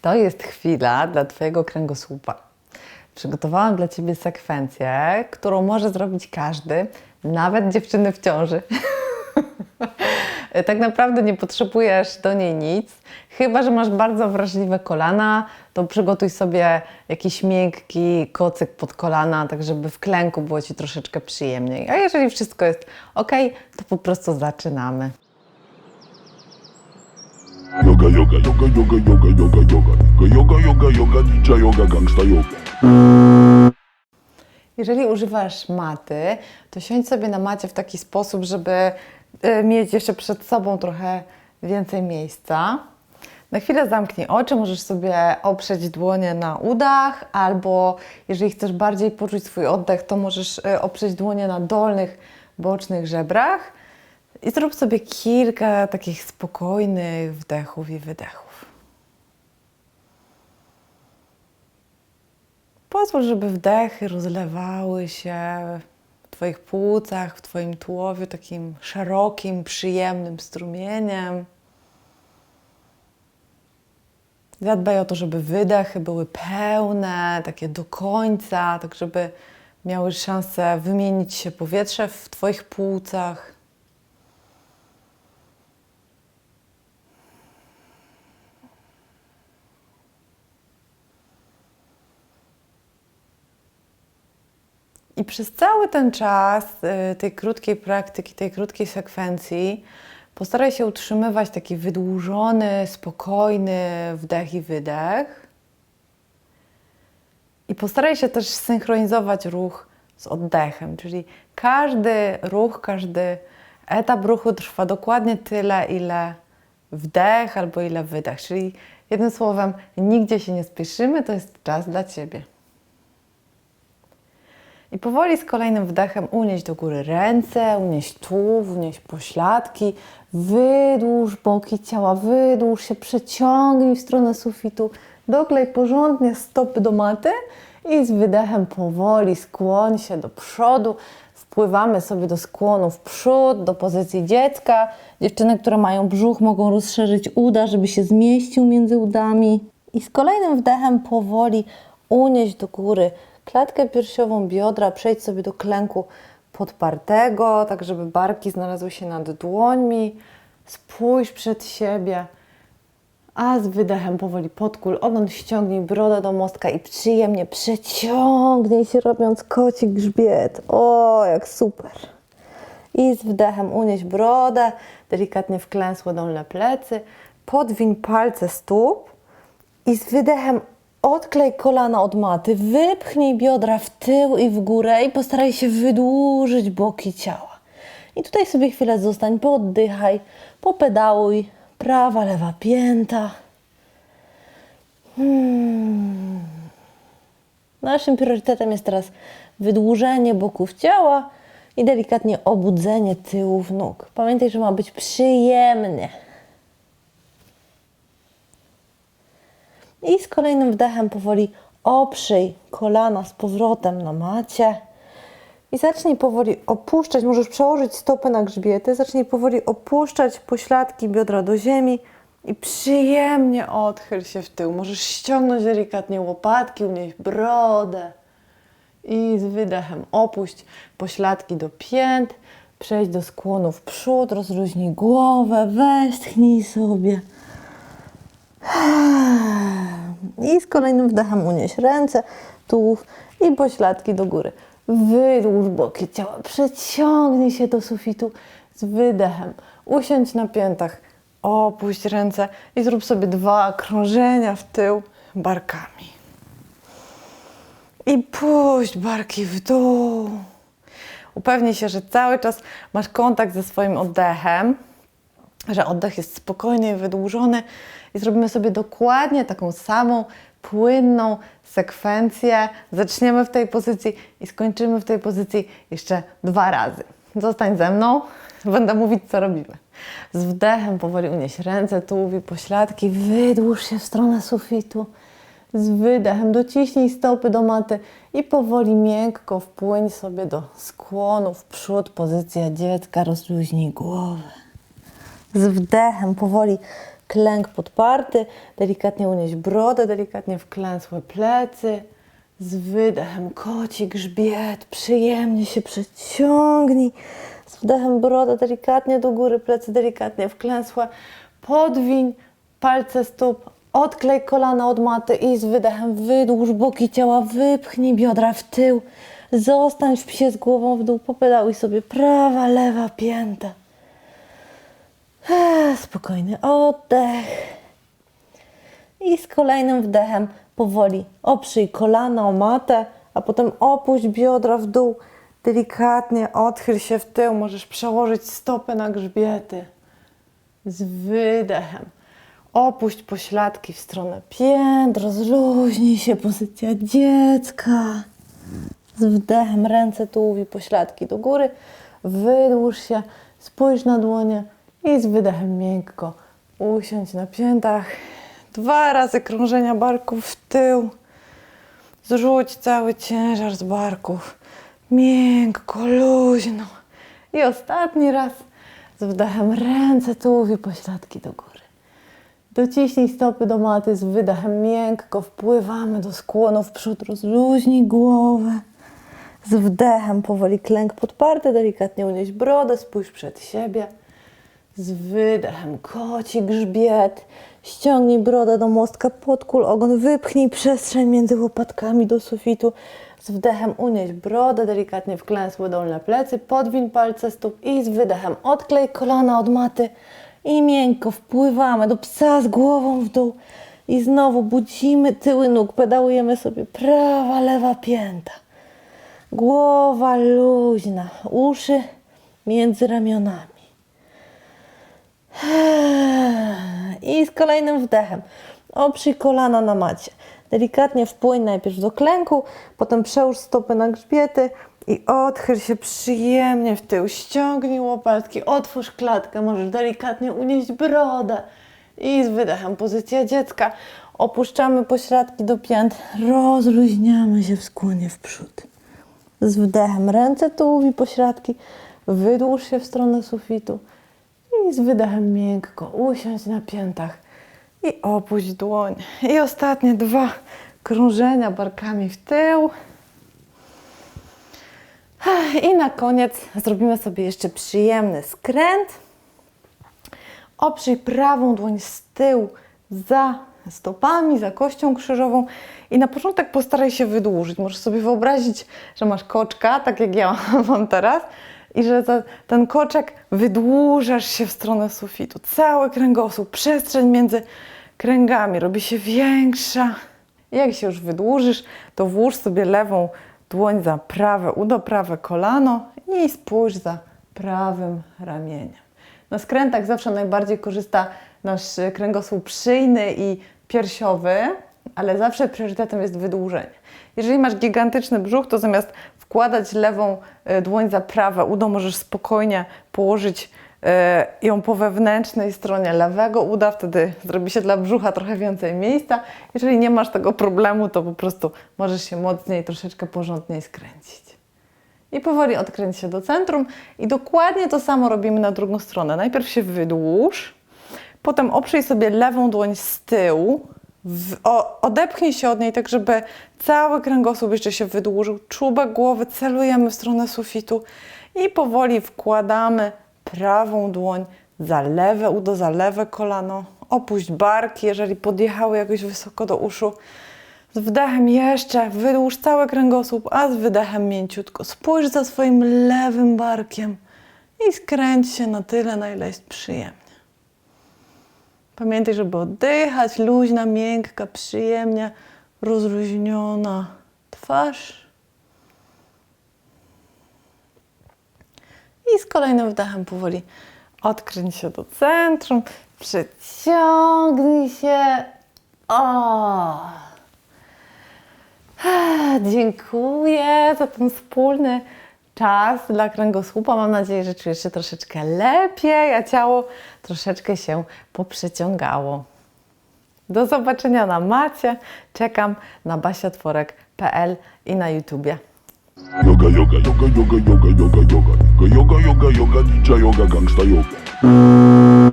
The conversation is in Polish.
To jest chwila dla Twojego kręgosłupa. Przygotowałam dla Ciebie sekwencję, którą może zrobić każdy, nawet dziewczyny w ciąży. tak naprawdę nie potrzebujesz do niej nic, chyba że masz bardzo wrażliwe kolana, to przygotuj sobie jakiś miękki kocyk pod kolana, tak żeby w klęku było Ci troszeczkę przyjemniej. A jeżeli wszystko jest ok, to po prostu zaczynamy. Yoga, yoga, yoga, yoga, yoga, yoga, yoga, yoga, yoga, yoga, ninja yoga, gangsta yoga. Jeżeli używasz maty, to siądź sobie na macie w taki sposób, żeby e, mieć jeszcze przed sobą trochę więcej miejsca. Na chwilę zamknij oczy, możesz sobie oprzeć dłonie na udach, albo jeżeli chcesz bardziej poczuć swój oddech, to możesz e, oprzeć dłonie na dolnych, bocznych żebrach i zrób sobie kilka takich spokojnych wdechów i wydechów. Pozwól, żeby wdechy rozlewały się w Twoich płucach, w Twoim tułowiu takim szerokim, przyjemnym strumieniem. Zadbaj o to, żeby wydechy były pełne, takie do końca, tak żeby miały szansę wymienić się powietrze w Twoich płucach. I przez cały ten czas y, tej krótkiej praktyki, tej krótkiej sekwencji, postaraj się utrzymywać taki wydłużony, spokojny wdech i wydech. I postaraj się też synchronizować ruch z oddechem, czyli każdy ruch, każdy etap ruchu trwa dokładnie tyle, ile wdech albo ile wydech. Czyli jednym słowem, nigdzie się nie spieszymy, to jest czas dla Ciebie. I powoli z kolejnym wdechem unieść do góry ręce, unieść tułów, unieść pośladki, wydłuż boki ciała, wydłuż się, przeciągnij w stronę sufitu, doklej porządnie stopy do maty i z wydechem powoli skłoń się do przodu. Wpływamy sobie do skłonu w przód, do pozycji dziecka. Dziewczyny, które mają brzuch, mogą rozszerzyć uda, żeby się zmieścił między udami. I z kolejnym wdechem powoli unieść do góry klatkę piersiową, biodra, przejdź sobie do klęku podpartego, tak żeby barki znalazły się nad dłońmi. Spójrz przed siebie, a z wydechem powoli podkól ogon, ściągnij brodę do mostka i przyjemnie przeciągnij się, robiąc koci grzbiet. O, jak super! I z wdechem unieś brodę, delikatnie wklęsłe dolne plecy, podwiń palce stóp i z wydechem odklej kolana od maty, wypchnij biodra w tył i w górę i postaraj się wydłużyć boki ciała. I tutaj sobie chwilę zostań, pooddychaj, popedałuj, prawa, lewa pięta. Hmm. Naszym priorytetem jest teraz wydłużenie boków ciała i delikatnie obudzenie tyłów nóg. Pamiętaj, że ma być przyjemnie. I z kolejnym wdechem powoli oprzyj kolana z powrotem na macie. I zacznij powoli opuszczać, możesz przełożyć stopy na grzbiety, zacznij powoli opuszczać pośladki biodra do ziemi i przyjemnie odchyl się w tył. Możesz ściągnąć delikatnie łopatki, unieść brodę i z wydechem opuść pośladki do pięt, przejdź do skłonu w przód, rozluźnij głowę, westchnij sobie. I z kolejnym wdechem unieś ręce, tułów i pośladki do góry. Wydłuż boki ciała, przeciągnij się do sufitu z wydechem. Usiądź na piętach, opuść ręce i zrób sobie dwa krążenia w tył barkami. I puść barki w dół. Upewnij się, że cały czas masz kontakt ze swoim oddechem, że oddech jest spokojny i wydłużony i zrobimy sobie dokładnie taką samą płynną sekwencję. Zaczniemy w tej pozycji i skończymy w tej pozycji jeszcze dwa razy. Zostań ze mną, będę mówić, co robimy. Z wdechem powoli unieś ręce, tułów i pośladki, wydłuż się w stronę sufitu. Z wydechem dociśnij stopy do maty i powoli miękko wpłyń sobie do skłonu w przód, pozycja dziecka, rozluźnij głowę. Z wdechem powoli klęk podparty, delikatnie unieść brodę, delikatnie wklęsłe plecy. Z wydechem koci grzbiet, przyjemnie się przeciągnij. Z wdechem brodę delikatnie do góry, plecy delikatnie wklęsłe. Podwiń palce stóp, odklej kolana od maty i z wydechem wydłuż boki ciała, wypchnij biodra w tył. Zostań w psie z głową w dół, popedałuj sobie prawa, lewa pięta. Spokojny oddech. I z kolejnym wdechem powoli oprzyj kolana o matę, a potem opuść biodra w dół. Delikatnie odchyl się w tył. Możesz przełożyć stopy na grzbiety. Z wydechem opuść pośladki w stronę pięt, rozluźnij się, pozycja dziecka. Z wdechem ręce tułów i pośladki do góry. Wydłuż się, spójrz na dłonie i z wydechem miękko usiądź na piętach. Dwa razy krążenia barków w tył. Zrzuć cały ciężar z barków. Miękko, luźno. I ostatni raz z wdechem ręce, tułów pośladki do góry. Dociśnij stopy do maty z wydechem miękko, wpływamy do skłonu w przód, rozluźnij głowę. Z wdechem powoli klęk podparty, delikatnie unieś brodę, spójrz przed siebie. Z wydechem koci grzbiet, ściągnij brodę do mostka, podkul ogon, wypchnij przestrzeń między łopatkami do sufitu. Z wdechem unieś brodę, delikatnie wklęsłe dolne plecy, podwiń palce stóp i z wydechem odklej kolana od maty i miękko wpływamy do psa z głową w dół. I znowu budzimy tyły nóg, pedałujemy sobie prawa, lewa pięta. Głowa luźna, uszy między ramionami. I z kolejnym wdechem oprzyj kolana na macie. Delikatnie wpłyń najpierw do klęku, potem przełóż stopy na grzbiety i odchyl się przyjemnie w tył. Ściągnij łopatki, otwórz klatkę, możesz delikatnie unieść brodę. I z wydechem pozycja dziecka. Opuszczamy pośladki do pięt, rozluźniamy się w skłonie w przód. Z wdechem ręce tułów i pośladki, wydłuż się w stronę sufitu. I z wydechem miękko usiądź na piętach i opuść dłoń. I ostatnie dwa krążenia barkami w tył. I na koniec zrobimy sobie jeszcze przyjemny skręt. Oprzyj prawą dłoń z tyłu za stopami, za kością krzyżową i na początek postaraj się wydłużyć. Możesz sobie wyobrazić, że masz koczka, tak jak ja mam teraz, i że za ten koczek wydłużasz się w stronę sufitu. Cały kręgosłup, przestrzeń między kręgami robi się większa. Jak się już wydłużysz, to włóż sobie lewą dłoń za prawe udo, prawe kolano i spójrz za prawym ramieniem. Na skrętach zawsze najbardziej korzysta nasz kręgosłup szyjny i piersiowy, ale zawsze priorytetem jest wydłużenie. Jeżeli masz gigantyczny brzuch, to zamiast wkładać lewą e, dłoń za prawe udo, możesz spokojnie położyć e, ją po wewnętrznej stronie lewego uda, wtedy zrobi się dla brzucha trochę więcej miejsca. Jeżeli nie masz tego problemu, to po prostu możesz się mocniej, troszeczkę porządniej skręcić. I powoli odkręć się do centrum i dokładnie to samo robimy na drugą stronę. Najpierw się wydłuż, potem oprzyj sobie lewą dłoń z tyłu, w, o, odepchnij się od niej tak, żeby cały kręgosłup jeszcze się wydłużył. Czubek głowy celujemy w stronę sufitu i powoli wkładamy prawą dłoń za lewe udo, za lewe kolano. Opuść barki, jeżeli podjechały jakoś wysoko do uszu. Z wdechem jeszcze wydłuż cały kręgosłup, a z wydechem mięciutko. Spójrz za swoim lewym barkiem i skręć się na tyle, na ile jest przyjemnie. Pamiętaj, żeby oddychać, luźna, miękka, przyjemnie rozluźniona twarz. I z kolejnym wdechem powoli odkręć się do centrum, przeciągnij się. O! Dziękuję za ten wspólny czas dla kręgosłupa. Mam nadzieję, że czujesz się troszeczkę lepiej, a ciało troszeczkę się poprzeciągało. Do zobaczenia na macie. Czekam na basiotworek.pl i na YouTubie. Yoga, yoga, yoga, yoga, yoga, yoga, yoga, yoga, yoga, yoga, yoga, yoga, yoga.